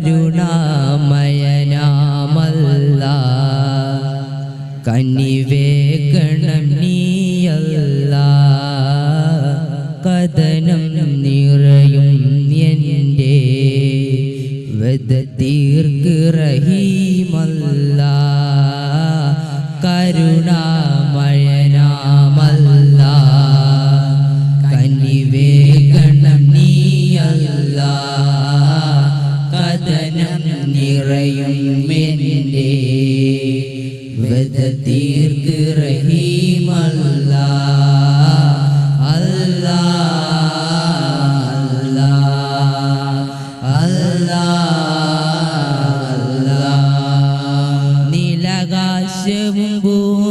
കരുണാമയനാമല്ല. കനിവേഗണം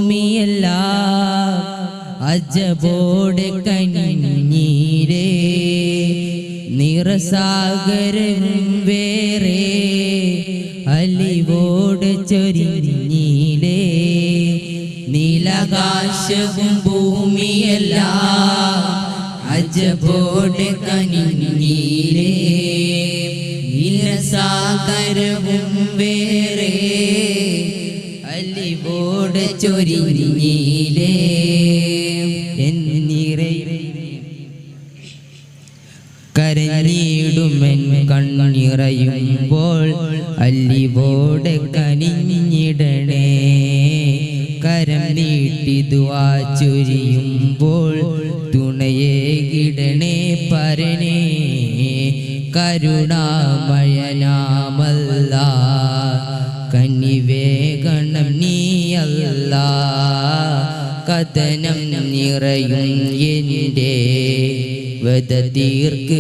ഭൂമിയെല്ലാം അജബോടെ കനിഞ്ഞീരേ നിറസാഗരവും നീലകാശവും ഭൂമിയെല്ലാം അജബോട് കനിഞ്ഞീരേ നീലസാഗരവും വേറെ അലിവോട് ചൊരിഞ്ഞീലേ എന്നിറേ കണ്ണിറയുമ്പോൾ അല്ലിവോടെ കനിഞ്ഞിടണേ ദുവാ ചൊരിയുമ്പോൾ തുണയേകിടണേ പരനേ. കരുണാമയനാമല്ല കനിവേഗണം നീയല്ല കഥനം നിറയും എന്റെ വധ തീർക്ക്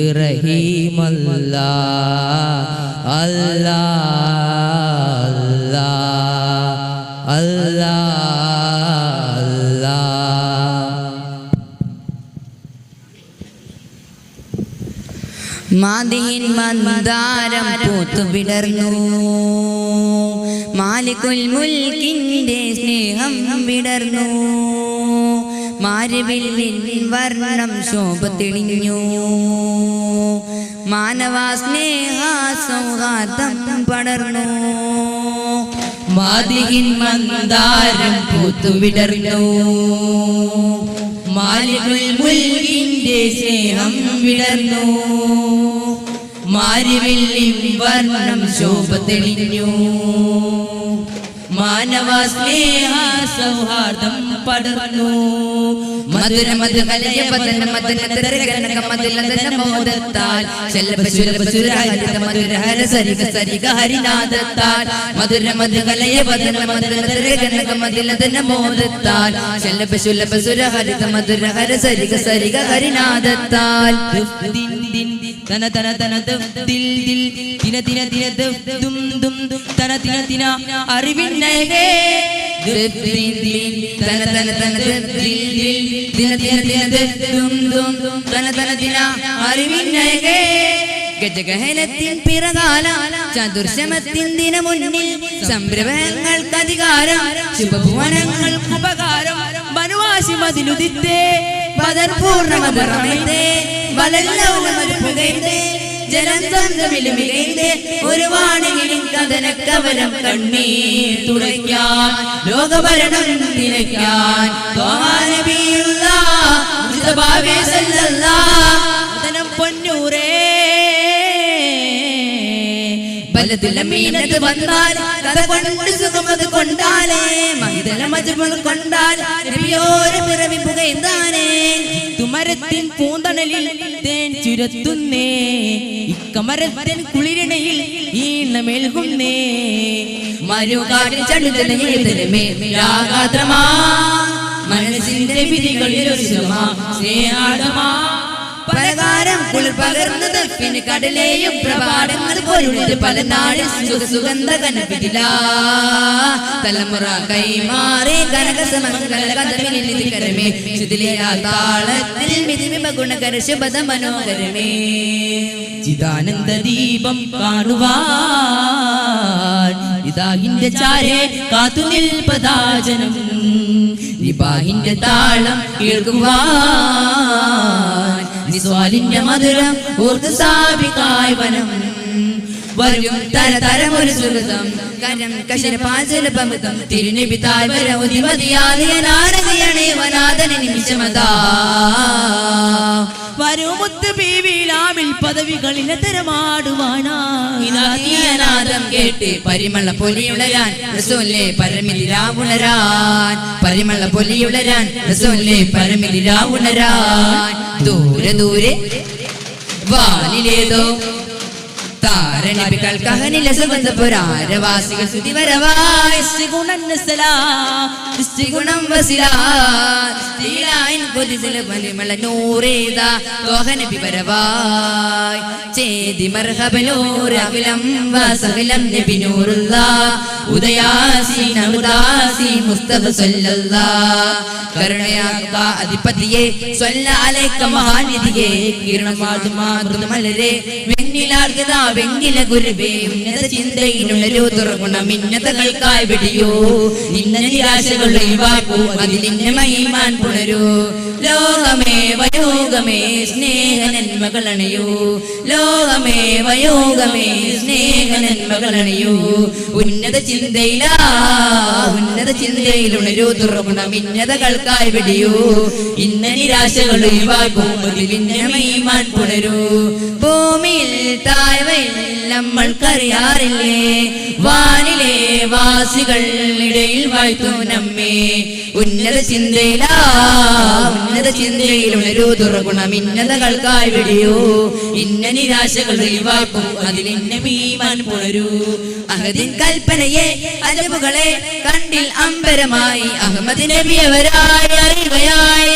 അല്ലാ അല്ലാ അല്ലാ. മാതിൻ മന്ദാരം പൂത്തു വിടർന്നു മാലിക്കുൽ മുൽക്കിന്റെ സ്നേഹം വിടർന്നു. മാരുവിൽ വർണം ശോഭ തെളിഞ്ഞു മാനവ സ്നേഹ സൗഹാർദ്ദം പടർന്നു. മാതിഹിൻ മന്ദാരം പൂത്തു വിടർന്നു മാലിക്കുൽ മാലികുൽ മുൽകിന്റെ സ്നേഹം വിടർന്നു. മാരിവിൽ വർണം ശോഭ തെളിഞ്ഞു മാനവ സ്നേഹ സൗഹാർദ്ദം പടർന്നു. മധുര മധു കലയ പതന മദന തരകനക മതിലതന മോദത്താൽ. ശലഭ ശുലഭ സുരഹരിത മധുര ഹര സരിക സരിക ഹരിനാദത്താൽ മധുര മധു കലയ പതന മദന തരകനക മതിലതന മോദത്താൽ. ശലഭ ശുലഭ സുരഹരിത മധുര ഹര സരിക സരിക ഹരിനാദത്താൽ തന തന തന ദിൽ ദിൽ ദിന ദിന ദിന ദം ദും ദും ദും തന തിന തിന ദിൽ തന തന തന ദിൽ ദിൽ ദിന ദിന ദിന ദും ദും തന തന ദിന അറിവിന്നയകേ. ഗജഗഹനത്തിൻ പിറകാല ചതുർശമത്തിൻ ദിനമുന്നിൽ സംരംഭങ്ങൾക്ക് അധികാരം ശുഭഭുവനങ്ങൾക്ക് ഉപകാരം വനവാസി മതിലുദിത്തേ പദർ പൂർണമതറമൈതേ വലല്ലൗലമരുപുകൈതേ ജലം സ്വന്തമിൽ മികൈതേ ഒരു വാണികിലും കഥനക്കവലം കണ്ണീർ തുടയ്ക്കാൻ ലോകഭരണം നിലയ്ക്കാൻ ത്വാനബിയുള്ള മുസ്തഫാവേ സല്ലല്ലാഹ് വദനം പൊന്നൂരേ ബലത്തില മീനത് വന്നാൽ കഥ കൊണ്ട് സുഖമത് കൊണ്ടാലേ. മൈതല മജുമത് കൊണ്ടാൽ പിറവി പുകൈന്താനേ തുമരത്തിൻ പൂന്തണലിൽ തേൻ ചുരത്തുന്നേ. ഇക്കമരത്തിൻ കുളിരണയിൽ ഈണമേൽകുന്നേ. മരുകാട്ടിൽ ചടുതലമേ മനസ്സിന്റെ വിധികളിൽ ഒരു പലകാരം കുളിർ പകർന്നത് പിന്നെ കടലെയും പ്രഭാതങ്ങൾ പോലുള്ളത് പല നാടിൽ സുഖ സുഗന്ധ തലമുറ കൈമാറി ചിതാനന്ദ താളത്തിൽ മനോഹരമേ. ദീപം കാണുവാൻ. ഇതാഹിന്റെ ചാരെ കാത്തു നിൽപ്പതാജനം. നിബാഹിന്റെ താളം കേൾക്കുവാൻ. നിസ്വാലിന്റെ മധുരം ഓർത്ത് സ്ഥാപിക്കായ വനം. വരും തര തരമൊരു സുഹൃതം. കരം കശര പാചലപമൃതം തിരുനബി താഴ്വര ഉതിമതിയാലിയ നാരകയണേ വനാദന നിമിഷമതാ. വരൂമുത്ത് ബീവിലാമിൽ പദവികളിലെ തരമാടുവാനായി നാദം കേട്ട് പരിമള പൊലിയുളരാൻ റസൂലേ പരമിതിരാവുണരാൻ പരിമള പൊലിയുളരാൻ റസൂലേ പരമിതിരാവുണരാൻ ദൂരെ ദൂരെ കരുണയാക അധിപതിയെ. സ്വല്ല അലൈക്ക മഹാനിധിയെ. കിരണമാതു മലരെ. വെണ്ണിലാർഗത വെങ്കില ഗുരുവേ ഉന്നത ചിന്തയിലുള്ളൊരു തുറഗുണ മിന്നതകൾക്കായി വിടിയോ നിന്ന നിരാശകൾ ഒഴിവാക്കൂ അതിൽ നിന്നെ മഹിമാൻ പുണരൂ. ലോകമേ വയോഗമേ സ്നേഹ നന്മകളണയൂ ലോകമേ വയോഗമേ സ്നേഹ നന്മകളണയൂ ഉന്നത ചിന്തയിലാ ഉന്നത ചിന്തയിലുണരൂ തുറഗുണ മിന്നതകൾക്കായി വിടിയോ ഇന്ന നിരാശകൾ ഒഴിവാക്കും അതിൽ നിന്നെ മഹിമാൻ പുണരൂ. ഭൂമിയിൽ താഴ്വയിൽ നമ്മൾക്കറിയാറില്ലേ വാനിലെ വാസികൾ ഇടയിൽ വാഴ്ത്തു നമ്മെ. ഉന്നത ചിന്തയിലാ ഉന്നത ചിന്തയിലുള്ളൊരു ദുർഗുണം മിന്നതകൾക്കായി വിടിയോ. ഇന്ന നിരാശകൾ ഒഴിവാക്കും അതിലിന്നെ മീമാൻ പുണരൂ. അഹദിൻ കൽപ്പനയെ അലവുകളെ കണ്ടിൽ അമ്പരമായി. അഹമ്മദ് നബിയവരായി അറിവയായി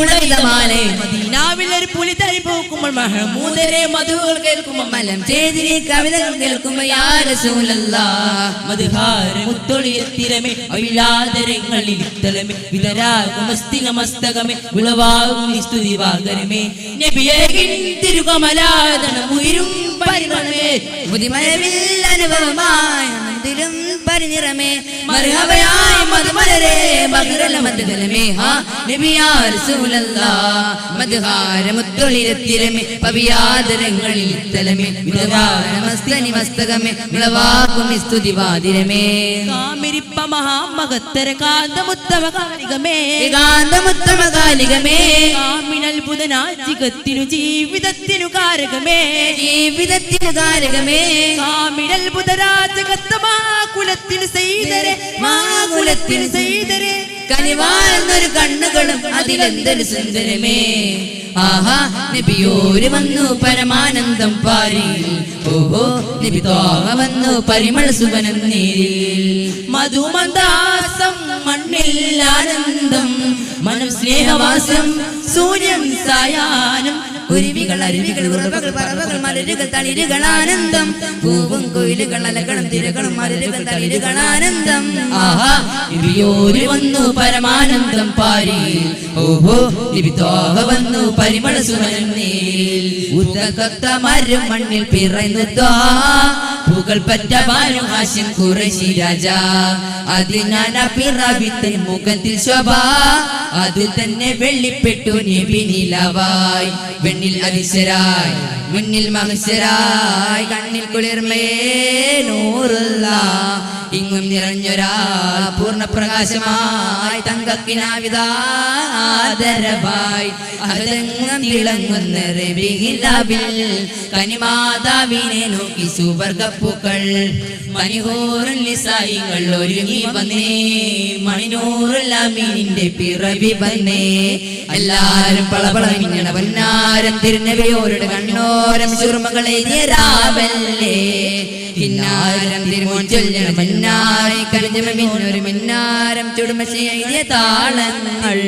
ആമിന പുളവിതമാലെ മദീനാവിൽ ഒരു പുലി തരി പോക്കുമ്പോൾ മഹമൂദരെ മധുകൾ കേൾക്കുമ്പോൾ മലം ചേതിരി കവിതകൾ കേൾക്കുമ്പോ യാ റസൂലല്ലാ. മധുഹാര മുത്തൊളിയത്തിരമേ അവിലാദരങ്ങളിൽ ഇത്തലമേ. വിതരാകും മസ്തിക മസ്തകമേ വിളവാകും സ്തുതി വാകരമേ നബിയേകിൻ തിരുകമലാദനം ഉയരും പരിമളമേ മുതിമഴവിൽ അനുഭവമായി മന്ദിരം പരിനിറമേ. മർഹബയായ മധുമലരെ ബഹ്റല മധുകലമേ ഹാ നബിയാ റസൂലല്ലാ. മധുഹാര മുത്തൊളിരത്തിരമേ പവിയാദരങ്ങളിൽ തലമേ വിധവാര മസ്തനി മസ്തകമേ വിളവാക്കും സ്തുതി വാതിരമേ കാമിരിപ്പ മഹാമകത്തര കാന്തമുത്തമ കാലികമേ. കാന്തമുത്തമ കാലികമേ കാമിനത്ഭുതനാജികത്തിനു ജീവിതത്തിനു കാരകമേ. ജീവിതത്തിനു കാരകമേ. കാമിനത്ഭുതരാജകത്തമാ കുലത്തിന് ചെയ്തരെ മാകുലത്തിൽ ചെയ്തരെ കനിവാർന്നൊരു കണ്ണുകളും അതിലെന്തൊരു സുന്ദരമേ. ആഹാ നബിയോര് വന്നു പരമാനന്ദം പാരി ഓഹോ നബി തോഹ വന്നു പരിമള സുവനം നേരിൽ. മധുമന്ദാസം മണ്ണിൽ ആനന്ദം മനം സ്നേഹവാസം സൂര്യം സായാനം ഉരുവികൾ അരുവികൾ ഉറവകൾ പറവകൾ മലരുകൾ തളിരുകൾ ആനന്ദം. പൂവും കൊയിലുകൾ അലകളും തിരകളും മലരുകൾ തളിരുകൾ ആനന്ദം. ആഹാ നബിയോര് വന്നു പരമാനന്ദം പാരി ഓഹോ നബി തോഹ വന്നു പരിമള സുവനം നീരിൽ ഉത്തകത്ത മരം മണ്ണിൽ പിറന്നു പുകൾ പറ്റ ബാലു ഹാഷിം കുറശി രാജ. അതിനാന മുഖത്തിൽ സ്വഭാ അത് തന്നെ വെള്ളിപ്പെട്ടു നബി വെണ്ണിൽ അതിശരായി മുന്നിൽ മഹസരായി കണ്ണിൽ കുളിർമേ നൂറുള്ള ഇങ്ങും നിറഞ്ഞൊരാ പൂർണ പ്രകാശമായി തങ്കക്കിനാവിതാദരവായി അതെങ്ങും തിളങ്ങുന്ന റബിഹിലാവിൽ കനിമാതാവിനെ നോക്കി സുവർഗപ്പൂക്കൾ മണിഹൂറിൽ നിസായികൾ ഒരുങ്ങി വന്നേ. മണിനൂറുള്ള പിറവി വന്നേ. എല്ലാരും പളപള വന്നാരം തിരുനവിയോരുടെ കണ്ണോരം ചുറുമകളെ രാവല്ലേ. കിന്നാരം തിരുമോൻ ചൊല്ലണ മന്നായി മിന്നാരം ചുടുമ ചെയ്ത താളങ്ങൾ.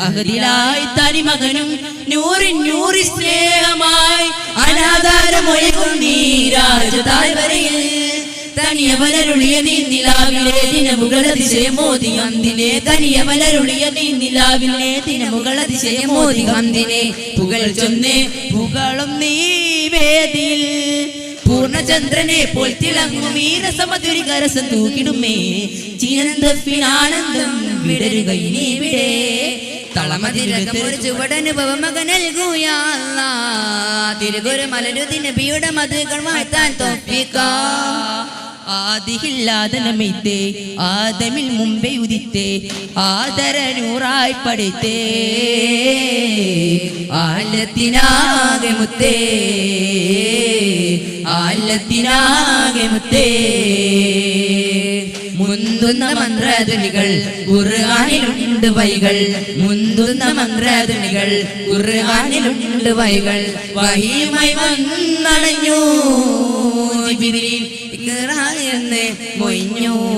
അഹദിലായി തനിമകനും നൂറിൻ നൂറി സ്നേഹമായി അനാധാരമൊഴുകും നീരാജ താഴ്വരയിൽ. തനിയവലരുളിയ നീന്നിലാവിലെ ദിനമുകളതിശയമോദി അന്തിനെ. തനിയ വലരുളിയ നീന്നിലാവിലെ ദിനമുകളതിശയമോദി അന്തിനെ. പുകൾ ചൊന്നേ പുകളും നീ വേദിയിൽ. പൂർണചന്ദ്രനെ പോൽ തിളങ്ങും. ഈ രസമധുരി കരസം തൂക്കിടുമേ. ചിനന്തപ്പിനാനന്ദം വിടരുക ഇനി ഇവിടെ. തളമതിരകമൊരു ചുവടനുഭവം മകൻ നൽകൂയാ തിരുകുരു മലരുതി നബിയുടെ മധുകൾ വാഴ്ത്താൻ തോപ്പിക്കാ ആദിയില്ലാതെ നമിത്തേ ആദമിൽ മുമ്പേ ഉദിത്തേ ആദരനൂറായി പഠിത്തേ ആലത്തിനാകെ മുത്തേ. ആലത്തിനാകെ മുത്തേ. മുന്തുന്ന മന്ത്രധ്വനികൾ ഖുർആാനിലുണ്ട് വൈകൾ. മുന്തുന്ന മന്ത്രധ്വനികൾ ഖുർആാനിലുണ്ട് വൈകൾ. വഹിയുമായി വന്നണഞ്ഞു. എന്ന് മൊയ്ഞ്ഞു.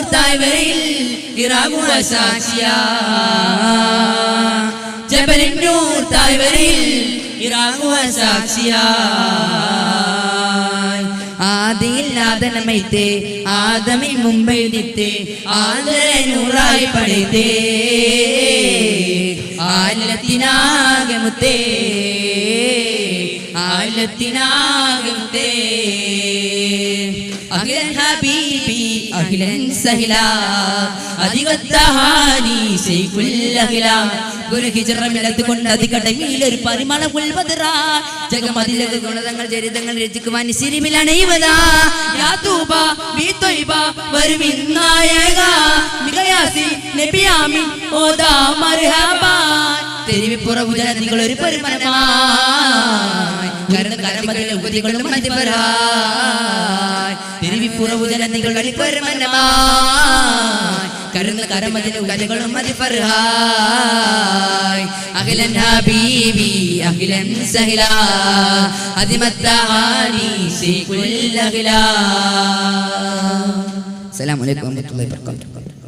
തായ്വരയിൽ ഇറാഖുവ സാക്ഷിയാ. ജബലുന്നൂർ തായ്വരയിൽ ഇറാഖുവ സാക്ഷിയായി ആദിയില്ലാതെ നമ്മൈത്തേ ആദമിൽ മുമ്പേ ആദരെ നൂറായി പണിതേ ആലത്തിനാകെ മുത്തേ ആലത്തിനാകെ മുത്തേ. സഹില. അധികത്തഹാനി ശൈഖുൽ അഖില ഒരു പരിമള ഗുണതങ്ങൾ ചരിതങ്ങൾ രചിക്കുവാൻ സിരിമിലാണ് ഇവതാ യാ തൂബ ബി ത്വയ്ബ വരുവിന്നായക മികയാസി നബിയാമി ഓദാ ഒരു പരിമളമായി. കരമതിലെ ഉപതികളും മതിപരായി ജനതികൾ ഒരു പരിമളമായി കരന്ന് കരമതിലെ ഉപതികളും മതിപരായി അഖിലൻ ഹബീബി അഖിലൻ സഹില. അതിമത്താനി ശൈഖുൽ അഖില. അസ്സലാമു അലൈക്കും വറഹ്മത്തുള്ളാഹി വബറകാതുഹു.